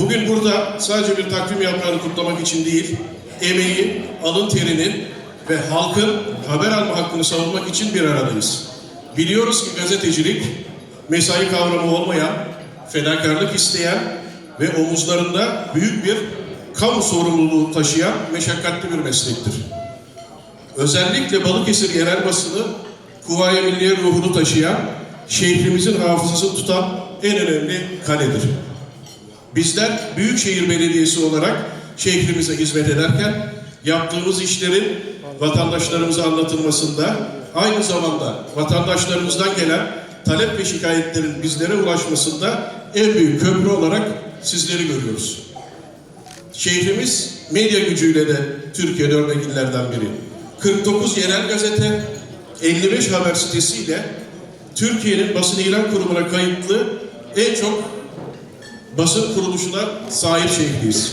Bugün burada sadece bir takvim yaprağını kutlamak için değil, emeği, alın terinin ve halkın haber alma hakkını savunmak için bir aradayız. Biliyoruz ki gazetecilik, mesai kavramı olmayan, fedakarlık isteyen ve omuzlarında büyük bir kamu sorumluluğu taşıyan meşakkatli bir meslektir. Özellikle Balıkesir yerel basını Kuvayi Milliye ruhunu taşıyan, şehrimizin hafızasını tutan en önemli kaledir. Bizler Büyükşehir Belediyesi olarak şehrimize hizmet ederken yaptığımız işlerin vatandaşlarımıza anlatılmasında aynı zamanda vatandaşlarımızdan gelen talep ve şikayetlerin bizlere ulaşmasında en büyük köprü olarak sizleri görüyoruz. Şehrimiz medya gücüyle de Türkiye'de örnek illerden biri. 49 yerel gazete, 55 haber sitesiyle Türkiye'nin basın ilan kurumuna kayıtlı en çok basın kuruluşuna sahip şehriyiz.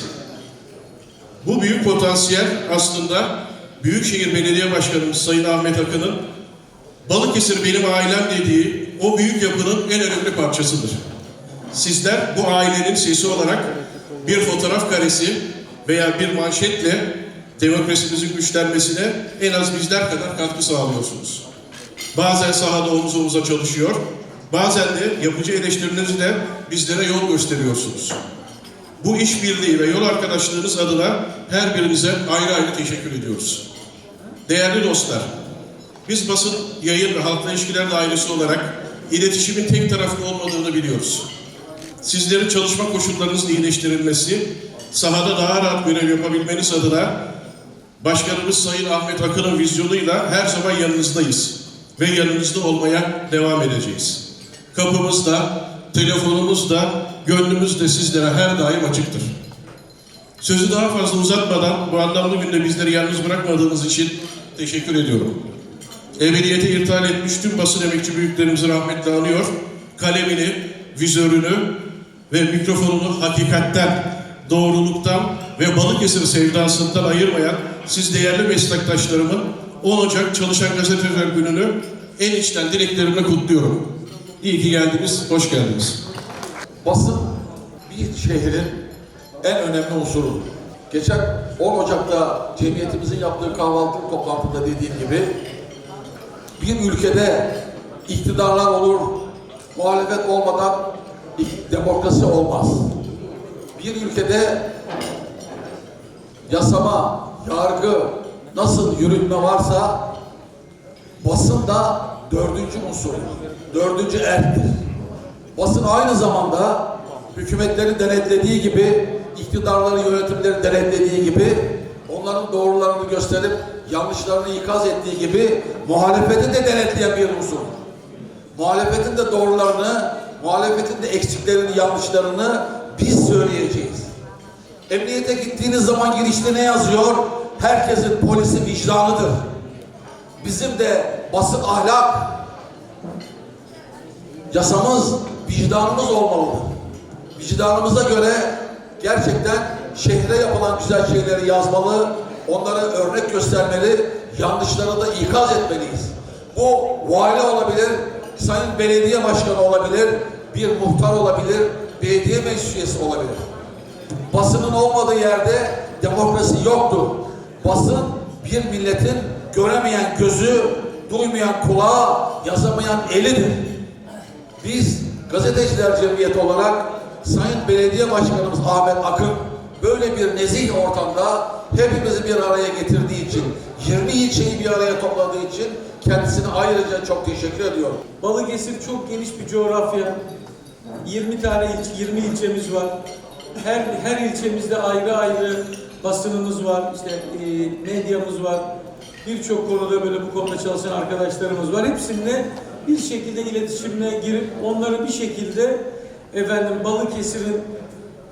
Bu büyük potansiyel aslında Büyükşehir Belediye Başkanımız Sayın Ahmet Akın'ın Balıkesir benim ailem dediği o büyük yapının en önemli parçasıdır. Sizler bu ailenin sesi olarak bir fotoğraf karesi veya bir manşetle demokrasimizin güçlenmesine en az bizler kadar katkı sağlıyorsunuz. Bazen sahada omuz omuza çalışıyor, bazen de yapıcı eleştirilerinizle bizlere yol gösteriyorsunuz. Bu işbirliği ve yol arkadaşlığınız adına her birinize ayrı ayrı teşekkür ediyoruz. Değerli dostlar, biz basın, yayın ve halkla ilişkiler dairesi olarak iletişimin tek taraflı olmadığını biliyoruz. Sizlerin çalışma koşullarınızın iyileştirilmesi, sahada daha rahat görev yapabilmeniz adına Başkanımız Sayın Ahmet Akın'ın vizyonuyla her zaman yanınızdayız ve yanınızda olmaya devam edeceğiz. Kapımız da, telefonumuz da, gönlümüz de sizlere her daim açıktır. Sözü daha fazla uzatmadan bu anlamlı günde bizleri yalnız bırakmadığınız için teşekkür ediyorum. Ebediyete irtihal etmiş tüm basın emekçi büyüklerimizi rahmetle anıyor. Kalemini, vizörünü ve mikrofonunu hakikatten, doğruluktan ve Balıkesir sevdasından ayırmayan siz değerli meslektaşlarımın 10 Ocak Çalışan Gazeteciler Günü'nü en içten dileklerimle kutluyorum. İyi ki geldiniz, hoş geldiniz. Basın bir şehrin en önemli unsuru. Geçen 10 Ocak'ta cemiyetimizin yaptığı kahvaltı toplantıda dediğim gibi bir ülkede iktidarlar olur, muhalefet olmadan demokrasi olmaz. Bir ülkede yasama, yargı nasıl yürütme varsa basın da dördüncü unsur, dördüncü erktir. Basın aynı zamanda hükümetleri denetlediği gibi, iktidarları, yönetimleri denetlediği gibi, onların doğrularını gösterip yanlışlarını ikaz ettiği gibi muhalefeti de denetleyen bir unsur. Muhalefetin de doğrularını, muhalefetin de eksiklerini, yanlışlarını biz söyleyeceğiz. Emniyete gittiğiniz zaman girişte ne yazıyor? Herkesin polisi vicdanıdır. Bizim de basın ahlak, yasamız, vicdanımız olmalıdır. Vicdanımıza göre gerçekten şehre yapılan güzel şeyleri yazmalı, onlara örnek göstermeli, yanlışlara da ikaz etmeliyiz. Bu vali olabilir, sayın belediye başkanı olabilir, bir muhtar olabilir, belediye meclis üyesi olabilir. Basının olmadığı yerde demokrasi yoktur. Basın bir milletin göremeyen gözü, duymayan kulağı, yazamayan elidir. Biz gazeteciler cemiyeti olarak Sayın Belediye Başkanımız Ahmet Akın böyle bir nezih ortamda hepimizi bir araya getirdiği için, 20 ilçeyi bir araya topladığı için kendisine ayrıca çok teşekkür ediyorum. Balıkesir çok geniş bir coğrafya. 20 tane il, 20 ilçemiz var. Her her ilçemizde ayrı ayrı basınımız var, işte e, medyamız var. Birçok konuda böyle bu konuda çalışan arkadaşlarımız var. Hepsininle bir şekilde iletişimine girip onları bir şekilde efendim Balıkesir'in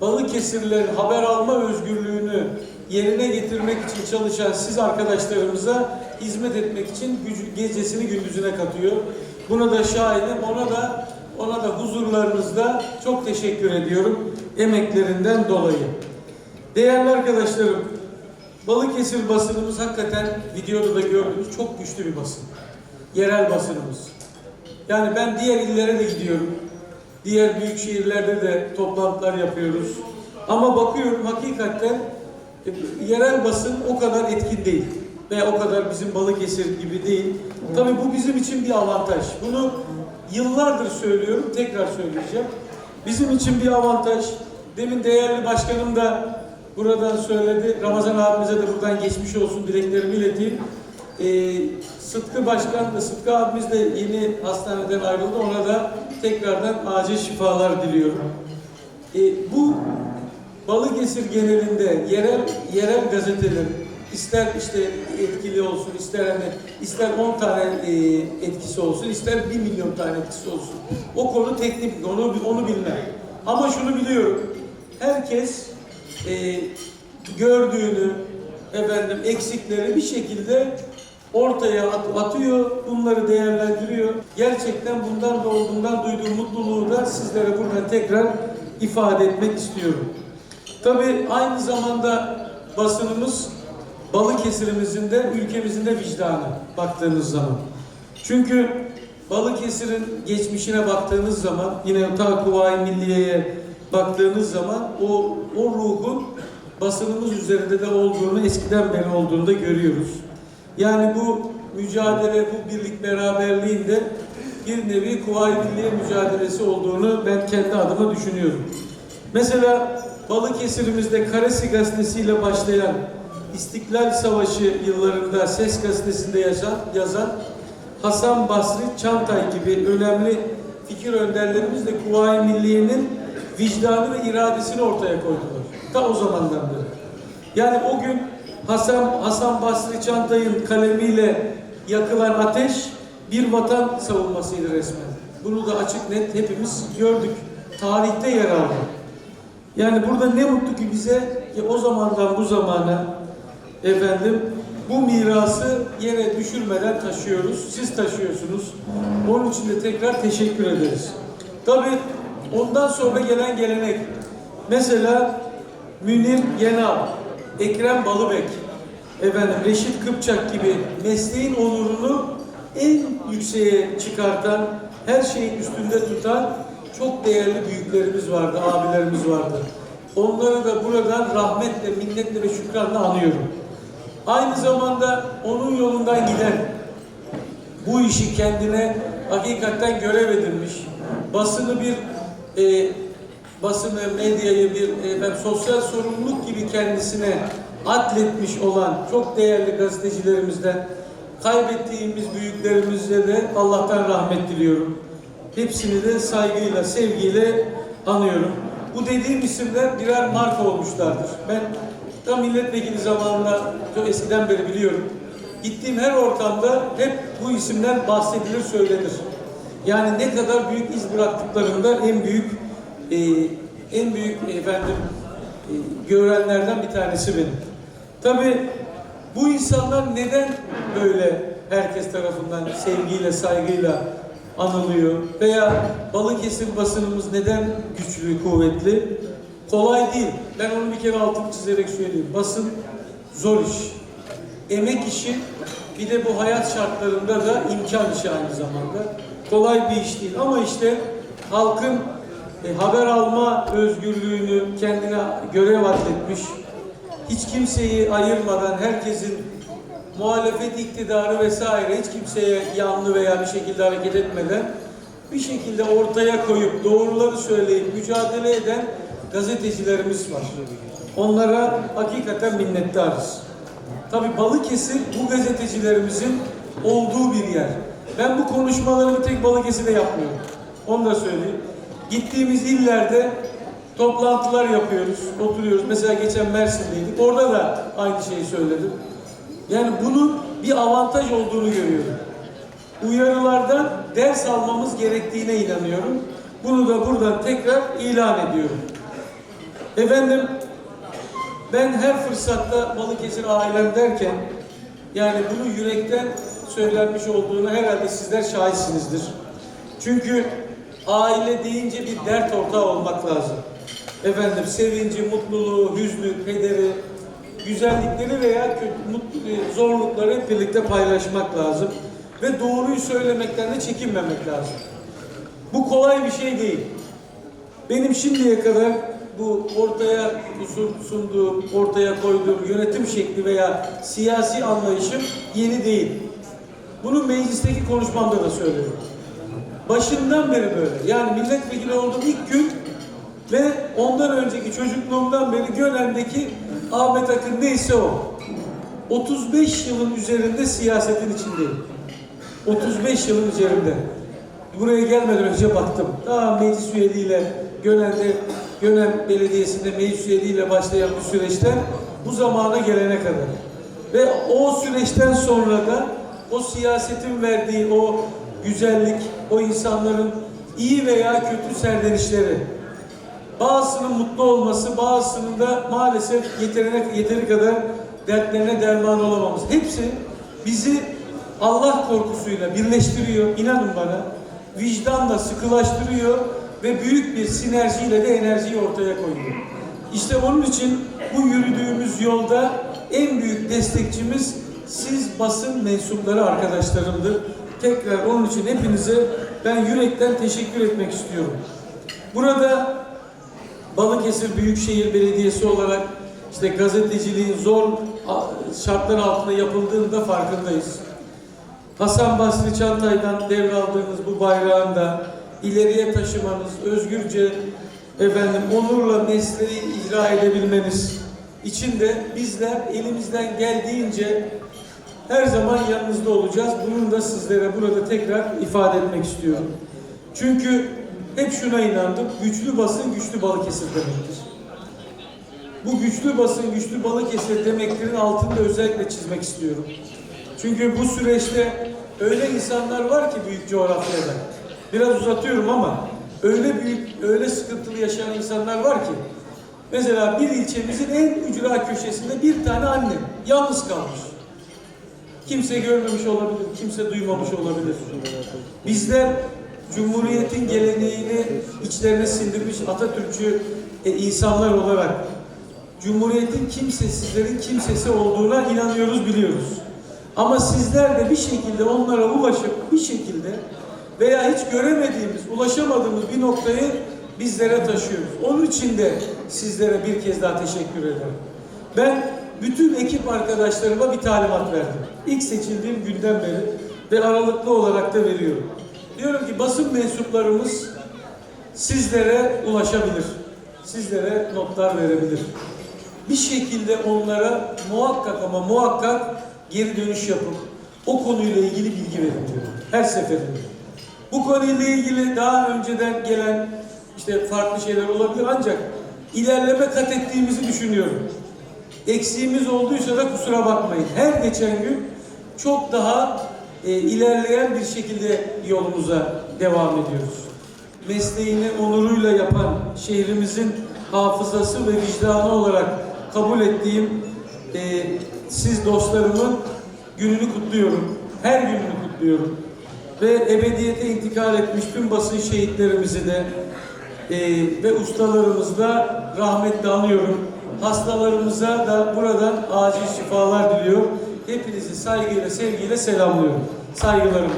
Balıkesirlilerin haber alma özgürlüğünü yerine getirmek için çalışan siz arkadaşlarımıza hizmet etmek için gücü, gecesini gündüzüne katıyor. Buna da şahidim. Ona da ona da huzurlarınızda çok teşekkür ediyorum emeklerinden dolayı. Değerli arkadaşlarım, Balıkesir basınımız hakikaten videoda da gördüğünüz çok güçlü bir basın. Yerel basınımız. Yani ben diğer illere de gidiyorum. Diğer büyük şehirlerde de toplantılar yapıyoruz. Ama bakıyorum hakikaten e, yerel basın o kadar etkin değil. Ve o kadar bizim Balıkesir gibi değil. Tabii bu bizim için bir avantaj. Bunu yıllardır söylüyorum, tekrar söyleyeceğim. Bizim için bir avantaj. Demin değerli başkanım da buradan söyledi. Ramazan abimize de buradan geçmiş olsun dileklerimi ileteyim. Ee, Sıtkı Başkan da Sıtkı abimiz de yeni hastaneden ayrıldı. Ona da tekrardan acil şifalar diliyorum. Ee, bu Balıkesir genelinde yerel yerel gazeteler ister işte etkili olsun, ister hani ister 10 tane e, etkisi olsun, ister 1 milyon tane etkisi olsun. O konu teknik, onu onu bilmem. Ama şunu biliyorum. Herkes e, gördüğünü, efendim eksikleri bir şekilde ortaya at- atıyor, bunları değerlendiriyor. Gerçekten bundan da olduğundan duyduğum mutluluğu da sizlere buradan tekrar ifade etmek istiyorum. Tabii aynı zamanda basınımız Balıkesir'imizin de ülkemizin de vicdanı baktığınız zaman. Çünkü Balıkesir'in geçmişine baktığınız zaman yine ta Kuvayi Milliye'ye baktığınız zaman o, o ruhun basınımız üzerinde de olduğunu eskiden beri olduğunu da görüyoruz. Yani bu mücadele, bu birlik beraberliğin de bir nevi Kuvayi Milliye mücadelesi olduğunu ben kendi adıma düşünüyorum. Mesela Balıkesir'imizde Karesi gazetesiyle başlayan İstiklal Savaşı yıllarında Ses gazetesinde yazan, yazan Hasan Basri Çantay gibi önemli fikir önderlerimiz de Kuvayi Milliye'nin vicdanı ve iradesini ortaya koydular. Ta o zamandan beri. Yani o gün Hasan, Hasan Basri Çantay'ın kalemiyle yakılan ateş bir vatan savunmasıydı resmen. Bunu da açık net hepimiz gördük. Tarihte yer aldı. Yani burada ne mutlu ki bize ki o zamandan bu zamana efendim bu mirası yere düşürmeden taşıyoruz. Siz taşıyorsunuz. Onun için de tekrar teşekkür ederiz. Tabii ondan sonra gelen gelenek. Mesela Münir Yenal, Ekrem Balıbek, efendim Reşit Kıpçak gibi mesleğin onurunu en yükseğe çıkartan, her şeyin üstünde tutan çok değerli büyüklerimiz vardı, abilerimiz vardı. Onları da buradan rahmetle, minnetle ve şükranla anıyorum. Aynı zamanda onun yolundan giden, bu işi kendine hakikaten görev edinmiş, basını bir e, basını, medyayı bir efendim, sosyal sorumluluk gibi kendisine atletmiş olan çok değerli gazetecilerimizden kaybettiğimiz büyüklerimize de Allah'tan rahmet diliyorum. Hepsini de saygıyla, sevgiyle anıyorum. Bu dediğim isimler birer marka olmuşlardır. Ben tam milletvekili zamanında çok eskiden beri biliyorum. Gittiğim her ortamda hep bu isimler bahsedilir, söylenir. Yani ne kadar büyük iz bıraktıklarında en büyük e, en büyük efendim e, görenlerden bir tanesi benim. Tabii bu insanlar neden böyle herkes tarafından sevgiyle, saygıyla anılıyor? Veya Balıkesir basınımız neden güçlü, kuvvetli? Kolay değil. Ben onu bir kere altını çizerek söyleyeyim. Basın zor iş. Emek işi, bir de bu hayat şartlarında da imkan işi aynı zamanda. Kolay bir iş değil ama işte halkın e, haber alma özgürlüğünü kendine görev atletmiş, hiç kimseyi ayırmadan herkesin muhalefet iktidarı vesaire hiç kimseye yanlı veya bir şekilde hareket etmeden bir şekilde ortaya koyup doğruları söyleyip mücadele eden gazetecilerimiz var. Onlara hakikaten minnettarız. Tabi Balıkesir bu gazetecilerimizin olduğu bir yer. Ben bu konuşmalarımı tek Balıkesir'de yapmıyorum. Onu da söyleyeyim. Gittiğimiz illerde toplantılar yapıyoruz, oturuyoruz. Mesela geçen Mersin'deydik. Orada da aynı şeyi söyledim. Yani bunun bir avantaj olduğunu görüyorum. Uyarılardan ders almamız gerektiğine inanıyorum. Bunu da buradan tekrar ilan ediyorum. Efendim Ben her fırsatta Balıkesir ailem derken yani bunu yürekten söylenmiş olduğunu herhalde sizler şahitsinizdir. Çünkü aile deyince bir dert ortağı olmak lazım. Efendim sevinci, mutluluğu, hüznü, kederi, güzellikleri veya e, zorlukları hep birlikte paylaşmak lazım. Ve doğruyu söylemekten de çekinmemek lazım. Bu kolay bir şey değil. Benim şimdiye kadar bu ortaya sun- sunduğum, ortaya koyduğum yönetim şekli veya siyasi anlayışım yeni değil. Bunu meclisteki konuşmamda da söylüyorum. Başından beri böyle. Yani milletvekili olduğum ilk gün ve ondan önceki çocukluğumdan beri Gölen'deki Ahmet Akın neyse o. 35 yılın üzerinde siyasetin içindeyim. 35 yılın üzerinde. Buraya gelmeden önce baktım. Daha meclis üyeliğiyle Gönen'de Gönen Belediyesi'nde meclis üyeliğiyle başlayan bu süreçten bu zamana gelene kadar. Ve o süreçten sonra da o siyasetin verdiği o güzellik, o insanların iyi veya kötü serdenişleri, bazısının mutlu olması, bazısının da maalesef yeterine, yeteri kadar dertlerine derman olamamız. Hepsi bizi Allah korkusuyla birleştiriyor. İnanın bana. Vicdanla sıkılaştırıyor ve büyük bir sinerjiyle de enerjiyi ortaya koyuyor. İşte onun için bu yürüdüğümüz yolda en büyük destekçimiz siz basın mensupları arkadaşlarımdır. Tekrar onun için hepinize ben yürekten teşekkür etmek istiyorum. Burada Balıkesir Büyükşehir Belediyesi olarak işte gazeteciliğin zor şartlar altında yapıldığını da farkındayız. Hasan Basri Çantay'dan devraldığınız bu bayrağın da ileriye taşımanız, özgürce efendim onurla mesleği icra edebilmeniz için de bizler elimizden geldiğince her zaman yanınızda olacağız. Bunu da sizlere burada tekrar ifade etmek istiyorum. Çünkü hep şuna inandım. Güçlü basın güçlü Balıkesir demektir. Bu güçlü basın güçlü Balıkesir demeklerin altını da özellikle çizmek istiyorum. Çünkü bu süreçte öyle insanlar var ki büyük coğrafyada. Biraz uzatıyorum ama öyle büyük, öyle sıkıntılı yaşayan insanlar var ki. Mesela bir ilçemizin en ücra köşesinde bir tane anne yalnız kalmış. Kimse görmemiş olabilir, kimse duymamış olabilir. Bizler Cumhuriyet'in geleneğini içlerine sindirmiş Atatürkçü e, insanlar olarak Cumhuriyet'in kimsesizlerin kimsesi olduğuna inanıyoruz, biliyoruz. Ama sizler de bir şekilde onlara ulaşıp bir şekilde veya hiç göremediğimiz, ulaşamadığımız bir noktayı bizlere taşıyoruz. Onun için de sizlere bir kez daha teşekkür ederim. Ben bütün ekip arkadaşlarıma bir talimat verdim. İlk seçildiğim günden beri ve aralıklı olarak da veriyorum. Diyorum ki basın mensuplarımız sizlere ulaşabilir. Sizlere notlar verebilir. Bir şekilde onlara muhakkak ama muhakkak geri dönüş yapıp o konuyla ilgili bilgi verin diyorum. Her seferinde. Bu konuyla ilgili daha önceden gelen işte farklı şeyler olabilir ancak ilerleme kat ettiğimizi düşünüyorum. Eksiğimiz olduysa da kusura bakmayın. Her geçen gün çok daha e, ilerleyen bir şekilde yolumuza devam ediyoruz. Mesleğini onuruyla yapan şehrimizin hafızası ve vicdanı olarak kabul ettiğim e, siz dostlarımın gününü kutluyorum. Her gününü kutluyorum. Ve ebediyete intikal etmiş tüm basın şehitlerimizi de e, ve ustalarımızı da rahmetle anıyorum. Hastalarımıza da buradan acil şifalar diliyor. Hepinizi saygıyla, sevgiyle selamlıyorum. Saygılarımla.